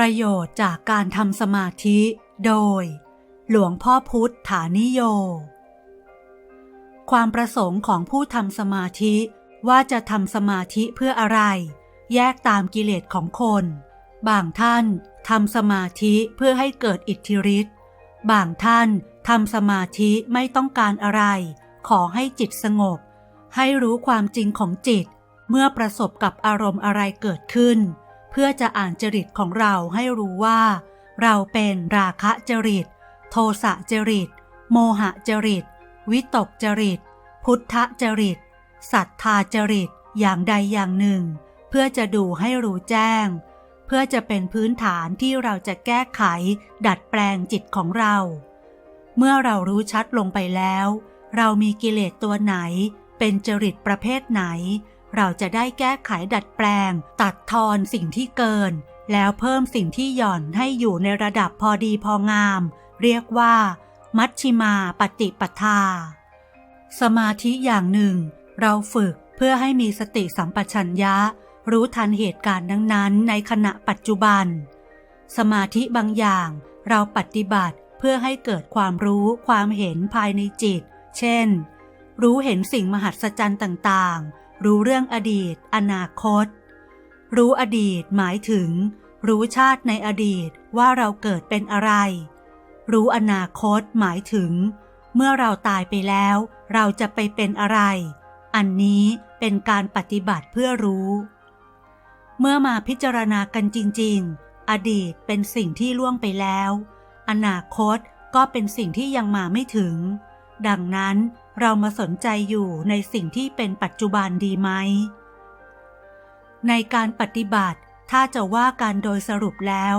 ประโยชน์จากการทำสมาธิ โดย หลวงพ่อพุทธฐานิโย ความประสงค์ของผู้ทำสมาธิว่าจะทำสมาธิเพื่ออะไร แยกตามกิเลสของคน บางท่านทำสมาธิเพื่อให้เกิดอิทธิฤทธิ์ บางท่านทำสมาธิไม่ต้องการอะไร ขอให้จิตสงบ ให้รู้ความจริงของจิต เมื่อประสบกับอารมณ์อะไรเกิดขึ้น พื่อจะอ่านจริตของเราให้รู้ว่า เราเป็นราคะจริต โทสะจริต โมหะจริต วิตกจริต พุทธจริตศรัทธาจริตอย่างใดอย่างหนึ่ง เพื่อจะดูให้รู้แจ้ง เพื่อจะเป็นพื้นฐานที่เราจะแก้ไข ดัดแปลงจิตของเรา เมื่อเรารู้ชัดลงไปแล้ว เรามีกิเลสตัวไหน เป็นจริตประเภทไหน เราจะได้แก้ไขดัดแปลง ตัดทอนสิ่งที่เกิน แล้วเพิ่มสิ่งที่หย่อนให้อยู่ในระดับพอดีพองาม เรียกว่า มัชชิมาปฏิปทา สมาธิอย่างหนึ่ง เราฝึกเพื่อให้มีสติสัมปชัญญะ รู้ทันเหตุการณ์นั้นๆ ในขณะปัจจุบัน สมาธิบางอย่าง เราปฏิบัติเพื่อให้เกิดความรู้ความเห็นภายในจิต เช่น รู้เห็นสิ่งมหัศจรรย์ต่างๆ รู้เรื่องอดีต อนาคต รู้อดีตหมายถึง รู้ชาติในอดีตว่าเราเกิดเป็นอะไร รู้อนาคตหมายถึง เมื่อเราตายไปแล้ว เราจะไปเป็นอะไร อันนี้เป็นการปฏิบัติเพื่อรู้ เมื่อมาพิจารณากันจริง ๆ อดีตเป็นสิ่งที่ล่วงไปแล้ว อนาคตก็เป็นสิ่งที่ยังมาไม่ถึง ดังนั้น เรามาสนใจอยู่ในสิ่งที่เป็นปัจจุบันดีไหม ในการปฏิบัติถ้าจะว่าการโดยสรุปแล้ว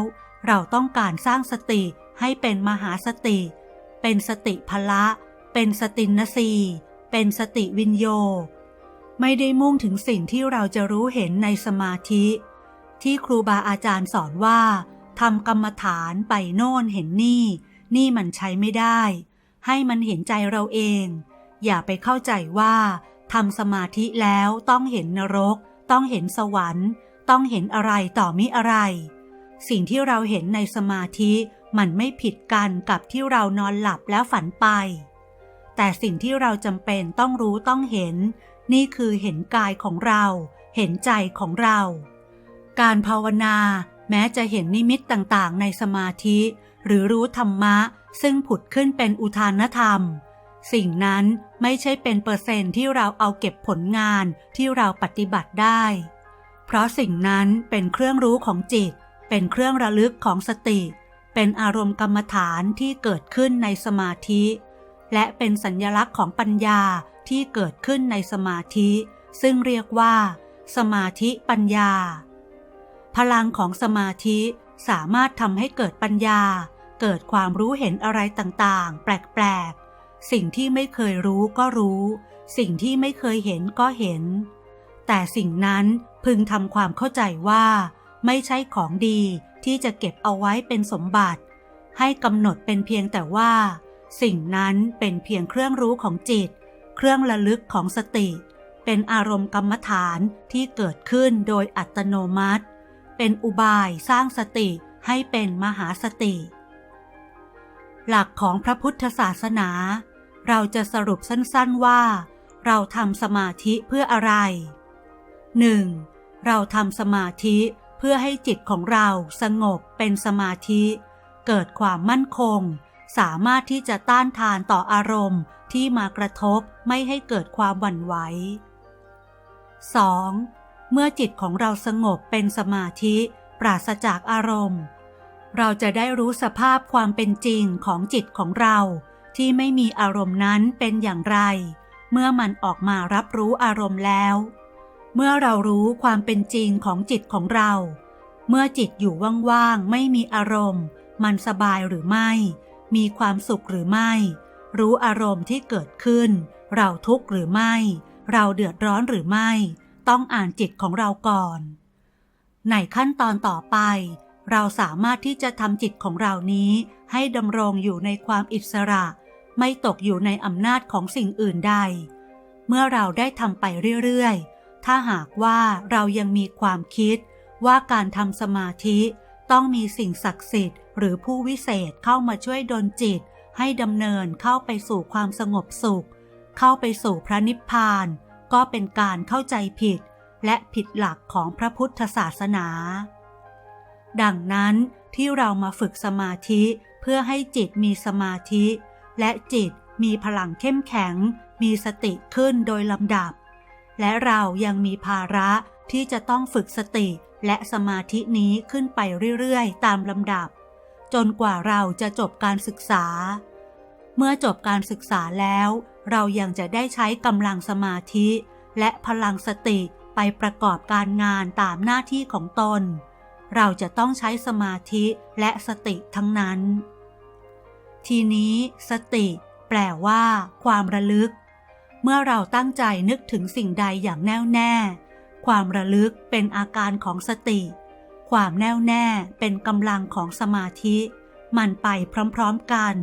เราต้องการสร้างสติให้เป็นมหาสติ เป็นสติพละ เป็นสตินสีเป็นสติวินโย ไม่ได้มุ่งถึงสิ่งที่เราจะรู้เห็นในสมาธิ ที่ครูบาอาจารย์สอนว่าทำกรรมฐานไปโน่นเห็นนี่ นี่มันใช้ไม่ได้ ให้มันเห็นใจเราเอง อย่าไปเข้าใจว่าทำสมาธิแล้วต้องเห็นนรก ต้องเห็นสวรรค์ ต้องเห็นอะไรต่อมิอะไร สิ่งที่เราเห็นในสมาธิมันไม่ผิดกันกับที่เรานอนหลับแล้วฝันไป แต่สิ่งที่เราจำเป็นต้องรู้ต้องเห็น นี่คือเห็นกายของเรา เห็นใจของเรา การภาวนาแม้จะเห็นนิมิตต่างๆ ในสมาธิ หรือรู้ธรรมะ ซึ่งผุดขึ้นเป็นอุทานธรรม สิ่งนั้นไม่ใช่เป็นเปอร์เซนต์ที่เราเอาเก็บผลงานที่เราปฏิบัติได้ เพราะสิ่งนั้นเป็นเครื่องรู้ของจิต เป็นเครื่องระลึกของสติ เป็นอารมณ์กรรมฐานที่เกิดขึ้นในสมาธิ และเป็นสัญญลักษณ์ของปัญญาที่เกิดขึ้นในสมาธิ ซึ่งเรียกว่า สมาธิปัญญา พลังของสมาธิสามารถทำให้เกิดปัญญา เกิดความรู้เห็นอะไรต่างๆ แปลกๆ สิ่งที่ไม่เคยรู้ก็รู้ สิ่งที่ไม่เคยเห็นก็เห็น แต่สิ่งนั้นพึงทำความเข้าใจว่า ไม่ใช่ของดีที่จะเก็บเอาไว้เป็นสมบัติ ให้กำหนดเป็นเพียงแต่ว่า สิ่งนั้นเป็นเพียงเครื่องรู้ของจิต เครื่องระลึกของสติ เป็นอารมณ์กรรมฐานที่เกิดขึ้นโดยอัตโนมัติ เป็นอุบายสร้างสติให้เป็นมหาสติ หลักของพระพุทธศาสนา เราจะสรุปสั้นๆว่า เราทำสมาธิเพื่ออะไร 1. เราทำสมาธิเพื่อให้จิตของเราสงบเป็นสมาธิ เกิดความมั่นคง สามารถที่จะต้านทานต่ออารมณ์ที่มากระทบไม่ให้เกิดความหวั่นไหว 2. เมื่อจิตของเราสงบเป็นสมาธิ ปราศจากอารมณ์ เราจะได้รู้สภาพความเป็นจริงของจิตของเรา ที่ไม่มีอารมณ์นั้นเป็นอย่างไร เมื่อมันออกมารับรู้อารมณ์แล้ว เมื่อเรารู้ความเป็นจริงของจิตของเรา เมื่อจิตอยู่ว่างๆไม่มีอารมณ์ มันสบายหรือไม่ มีความสุขหรือไม่ รู้อารมณ์ที่เกิดขึ้น เราทุกข์หรือไม่ เราเดือดร้อนหรือไม่ ต้องอ่านจิตของเราก่อน ในขั้นตอนต่อไปเราสามารถที่จะทำจิตของเรานี้ให้ดำรงอยู่ในความอิสระ ไม่ตกอยู่ในอำนาจของสิ่งอื่นใด เมื่อเราได้ทำไปเรื่อยๆ ถ้าหากว่าเรายังมีความคิดว่าการทำสมาธิต้องมีสิ่งศักดิ์สิทธิ์หรือผู้วิเศษเข้ามาช่วยดลจิต ให้ดำเนินเข้าไปสู่ความสงบสุข เข้าไปสู่พระนิพพาน ก็เป็นการเข้าใจผิด และผิดหลักของพระพุทธศาสนา ดังนั้นที่เรามาฝึกสมาธิเพื่อให้จิตมีสมาธิ และจิตมีพลังเข้มแข็ง มีสติขึ้นโดยลำดับ และเรายังมีภาระที่จะต้องฝึกสติและสมาธินี้ขึ้นไปเรื่อยๆ ตามลำดับ จนกว่าเราจะจบการศึกษา เมื่อจบการศึกษาแล้ว เรายังจะได้ใช้กำลังสมาธิ และพลังสติไปประกอบการงานตามหน้าที่ของตน เราจะต้องใช้สมาธิและสติทั้งนั้น ทีนี้สติ แปลว่า ความระลึก เมื่อเราตั้งใจนึกถึงสิ่งใดอย่างแน่วแน่ ความระลึกเป็นอาการของสติ ความแน่วแน่เป็นกำลังของสมาธิ มันไปพร้อมๆกัน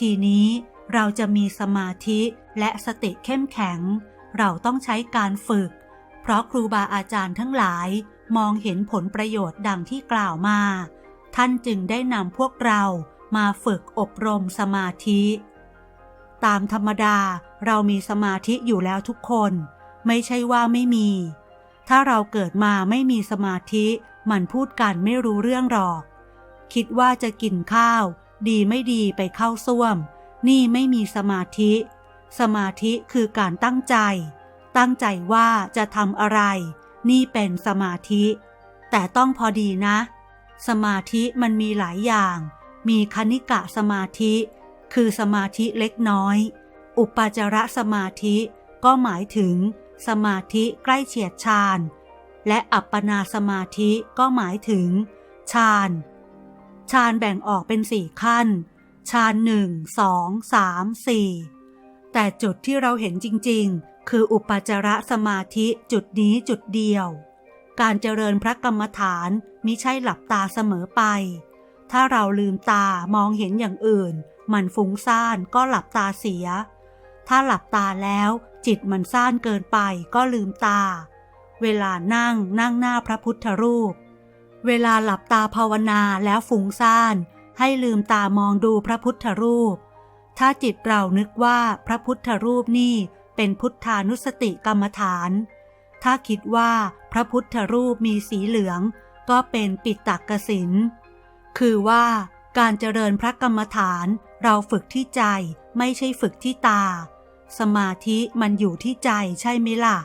ทีนี้เราจะมีสมาธิและสติเข้มแข็ง เราต้องใช้การฝึก เพราะครูบาอาจารย์ทั้งหลายมองเห็นผลประโยชน์ดังที่กล่าวมา ท่านจึงได้นำพวกเรา มาฝึกอบรมสมาธิ ตามธรรมดาเรามีสมาธิอยู่แล้วทุกคน ไม่ใช่ว่าไม่มี ถ้าเราเกิดมาไม่มีสมาธิ มันพูดกันไม่รู้เรื่องหรอก คิดว่าจะกินข้าว ดีไม่ดีไปเข้าส้วม นี่ไม่มีสมาธิ สมาธิคือการตั้งใจ ตั้งใจว่าจะทำอะไร นี่เป็นสมาธิ แต่ต้องพอดีนะ สมาธิมันมีหลายอย่าง มีคณิกะสมาธิ คือสมาธิเล็กน้อย อุปจารสมาธิก็หมายถึง สมาธิใกล้เฉียดฌานและอัปปนาสมาธิก็หมายถึงฌานฌานแบ่งออกเป็นสี่ขั้นฌานหนึ่งสองสามสี่แต่จุดที่เราเห็นจริง ๆ คืออุปจารสมาธิจุดนี้จุดเดียว การเจริญพระกรรมฐานมิใช่หลับตาเสมอไป ถ้าเราลืมตามองเห็นอย่างอื่น มันฟุ้งซ่านก็หลับตาเสีย ถ้าหลับตาแล้วจิตมันซ่านเกินไปก็ลืมตา เวลานั่งนั่งหน้าพระพุทธรูป เวลาหลับตาภาวนาแล้วฟุ้งซ่าน ให้ลืมตามองดูพระพุทธรูป ถ้าจิตเรานึกว่าพระพุทธรูปนี่เป็นพุทธานุสติกรรมฐาน ถ้าคิดว่าพระพุทธรูปมีสีเหลือง ก็เป็นปิตักกสิน คือว่าการเจริญพระกรรมฐานเราฝึกที่ใจไม่ใช่ฝึกที่ตา สมาธิมันอยู่ที่ใจใช่ไหมล่ะ